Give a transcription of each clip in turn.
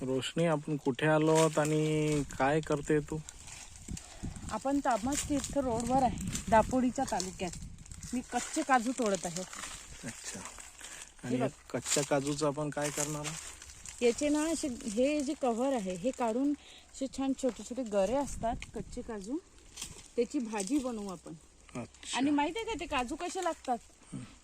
रोशनी आपण कुठे आलो आहोत आणि काय करते तू? आपण तामस तीर्थ रोडवर आहे दापोडीच्या तालुक्यात. मी कच्चे काजू तोडत आहे. अच्छा. आणि या कच्च्या काजूचं आपण काय करणार आहोत? याचे ना असे हे जे कव्हर आहे हे काढून असे छान छोटे छोटे गरे असतात कच्चे काजू. त्याची भाजी बनवू आपण. अच्छा. आणि माहिती आहे का ते काजू कसे लागतात?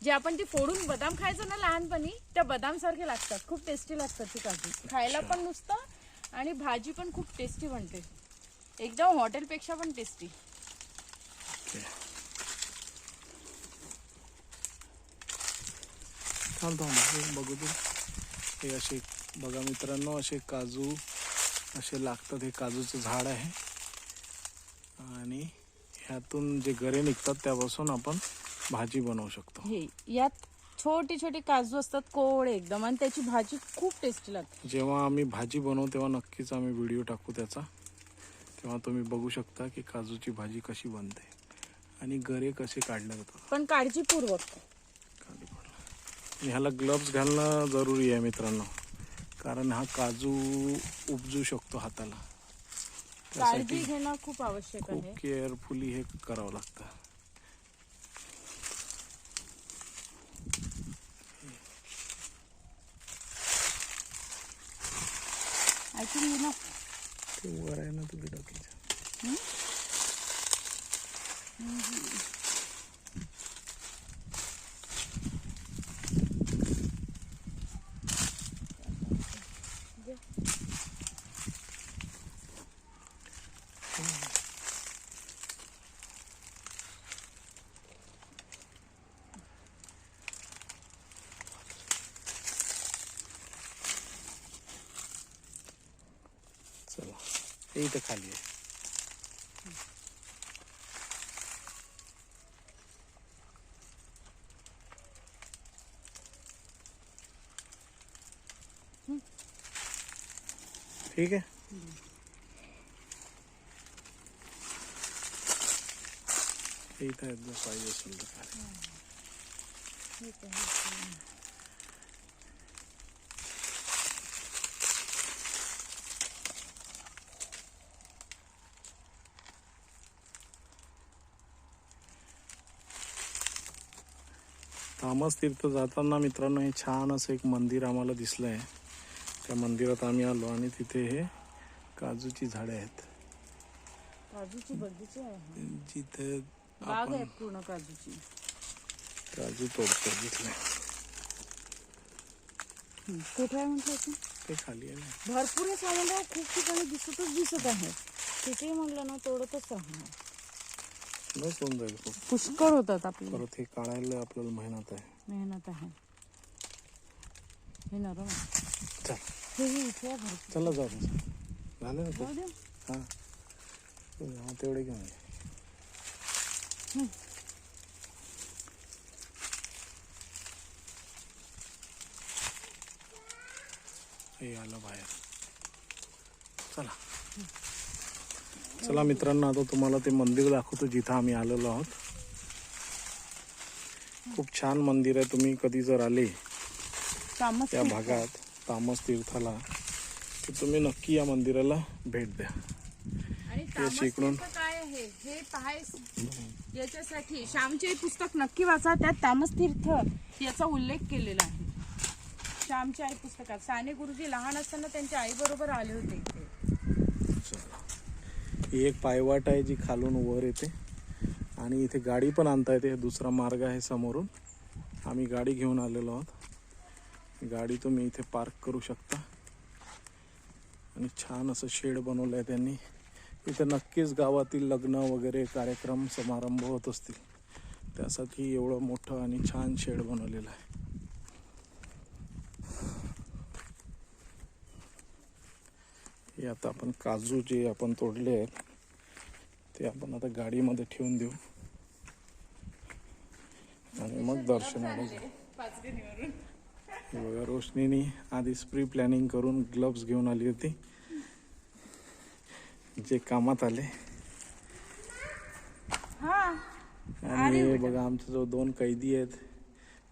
जे आपण ते फोडून बदाम खायचो ना लहानपणी त्या बदाम सारखे लागतात. खूप टेस्टी लागतात ते काजू. खायला पण नुसतं आणि भाजी पण खूप टेस्टी बनते. एकदम हॉटेलपेक्षा पण टेस्टी बघू हे असे बघा मित्रांनो असे काजू असे लागतात. हे काजूचं झाड आहे. आणि ह्यातून जे गरे निघतात त्यापासून आपण भाजी बनवू शकतो. हे यात छोटे छोटे काजू असतात कोवळे एकदम आणि त्याची भाजी खूप टेस्टी लागते. जेव्हा आम्ही भाजी बनवू तेव्हा नक्कीच आम्ही व्हिडिओ टाकू त्याचा. तेव्हा तुम्ही बघू शकता की काजूची भाजी कशी बनते. आणि गरे कसे काढले जातात. पण काळजीपूर्वक. ह्याला ग्लव्स घालणं जरुरी आहे मित्रांनो. कारण हा काजू उपजू शकतो हाताला. काळजी त्यासाठी घेणं खूप आवश्यक आहे. केअरफुली हे करावं लागतं. I think enough. Think what I know to get okay. हे इथं खाली आहे ठीक आहे हे इथं एकदा पाहिजे असेल तर खाली. तामस तीर्थ जाताना मित्रांनो हे छान असं एक मंदिर आम्हाला दिसलं आहे त्या मंदिरात आम्ही आलो आणि तिथे हे काजूची झाडे आहेत. काजूची बगीचे आहे जिथे बाग आपण आहे पूर्ण काजूची. काजू तोडतो हं. कुठे आहे म्हटलं? ते खाली आहे. भरपूर आहे खूप ठिकाणी दिसतच दिसत आहे. तिथे म्हणलं ना तोडतच राहणार. बस होऊन जाईल खूप. पुष्कळ होतात आपल्याला परत हे काढायला आपल्याला मेहनत आहे. मेहनत आहे. हे नरम आहे. चल. हे हे इथे आहे भरपूर. चला जाऊ दे. झालं ना जाऊ ते? दे. हा. हा तेवढे घेऊन ये. हे आलं बाहेर. चला. चला मित्रांनो आता तुम्हाला ते मंदिर दाखवतो जिथं आम्ही आलेलो आहोत. खूप छान मंदिर आहे तुम्ही कधी जर आले त्या भागात तामस तीर्थाला तर तुम्ही नक्की या मंदिराला भेट द्या. याच्यासाठी श्यामचे पुस्तक नक्की वाचा त्यात तामस तीर्थ याचा उल्लेख केलेला आहे. श्यामच्या आई पुस्तकात साने गुरुजी लहान असताना त्यांच्या आई बरोबर आले होते. ही एक पायवाट आहे जी खालून वर येते आणि इथे गाडी पण आणता येते. दुसरा मार्ग आहे समोरून. आम्ही गाडी घेऊन आलेलो आहोत. गाडी तुम्ही इथे पार्क करू शकता. आणि छान असं शेड बनवलं आहे त्यांनी. इथे नक्कीच गावातील लग्न वगैरे कार्यक्रम समारंभ होत असतील. त्यासाठी एवढं मोठं आणि छान शेड बनवलेलं आहे. हे आता आपण काजू जे आपण तोडले आहेत ते आपण आता गाडीमध्ये ठेवून देऊ. आणि मग दर्शनाला जाऊ. बघा रोशनीनी आधीच प्री प्लॅनिंग करून ग्लव्स घेऊन आली होती. जे कामात आले. आणि बघा आमचा जो दोन कैदी आहेत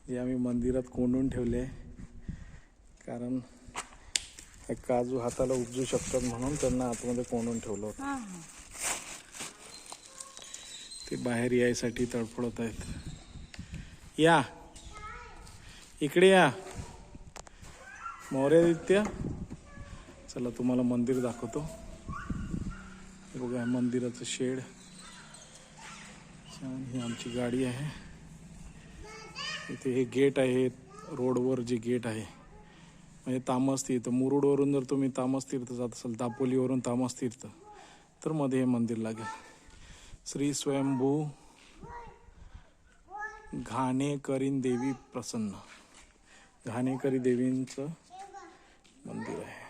जे आम्ही मंदिरात कोंडून ठेवले कारण हे काजू हाताला उपजू शकतात म्हणून त्यांना आतमध्ये कोंडून ठेवलं होतं. ते बाहेर यायसाठी तडफडत आहेत. या. इकडे या. मौर्यादित्य. चला तुम्हाला मंदिर दाखवतो. हे बघा मंदिराचं शेड. छान ही आमची गाडी आहे. इथे हे गेट आहे रोडवर जे गेट आहे. म्हणजे तामस तीर्थ. मुरुडवरून जर तुम्ही तामस तीर्थ जात असाल दापोलीवरून तामस तीर्थ तर मध्ये हे मंदिर लागेल. श्री स्वयंभू घाणेकरीन देवी प्रसन्न. घाणेकरी देवींचं मंदिर आहे.